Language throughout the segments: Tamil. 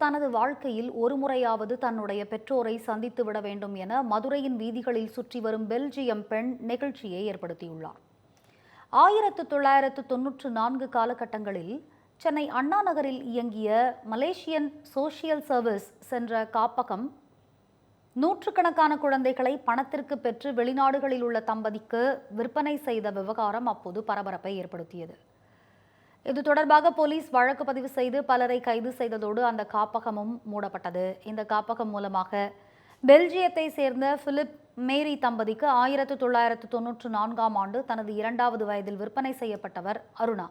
தனது வாழ்க்கையில் ஒரு முறையாவது தன்னுடைய பெற்றோரை சந்தித்து விட வேண்டும் என மதுரையின் வீதிகளில் சுற்றி வரும் பெல்ஜியம் பெண் நிகழ்ச்சியை ஏற்படுத்தியுள்ளார். ஆயிரத்து தொள்ளாயிரத்து தொன்னூற்று நான்கு காலகட்டங்களில் சென்னை அண்ணா நகரில் இயங்கிய மலேசியன் சோஷியல் சர்வீஸ் சென்ற காப்பகம் நூற்றுக்கணக்கான குழந்தைகளை பணத்திற்கு பெற்று வெளிநாடுகளில் உள்ள தம்பதிக்கு விற்பனை செய்த விவகாரம் அப்போது பரபரப்பை ஏற்படுத்தியது. இது தொடர்பாக போலீஸ் வழக்கு பதிவு செய்து பலரை கைது செய்ததோடு அந்த காப்பகமும் மூடப்பட்டது. இந்த காப்பகம் மூலமாக பெல்ஜியத்தை சேர்ந்த பிலிப் மேரி தம்பதிக்கு ஆயிரத்து தொள்ளாயிரத்து தொன்னூற்று நான்காம் ஆண்டு தனது இரண்டாவது வயதில் விற்பனை செய்யப்பட்டவர் அருணா.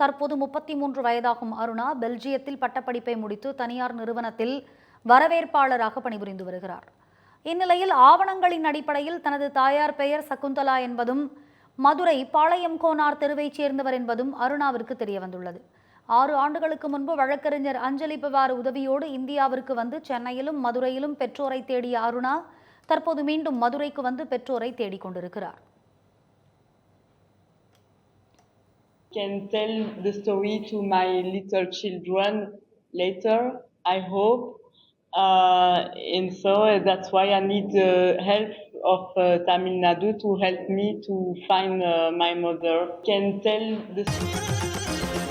தற்போது முப்பத்தி மூன்று வயதாகும் அருணா பெல்ஜியத்தில் பட்டப்படிப்பை முடித்து தனியார் நிறுவனத்தில் வரவேற்பாளராக பணிபுரிந்து வருகிறார். இந்நிலையில் ஆவணங்களின் அடிப்படையில் தனது தாயார் பெயர் சகுந்தலா என்பதும் மதுரை பாளையம் கோனார் தெருவைச் சேர்ந்தவர் என்பதும் அருணாவிற்கு தெரிய வந்துள்ளது ஆறு ஆண்டுகளுக்கு முன்பு வழக்கறிஞர் அஞ்சலி பவார் உதவியோடு இந்தியாவிற்கு வந்து சென்னையிலும் மதுரையிலும் பெற்றோரை தேடிய அருணா தற்போது மீண்டும் மதுரைக்கு வந்து பெற்றோரை தேடிக் கொண்டிருக்கிறார் can tell the story to my little children later, I hope. Uh, and so uh, that's why I need uh, help of uh, Tamil Nadu to help me to find uh, my mother. Can tell the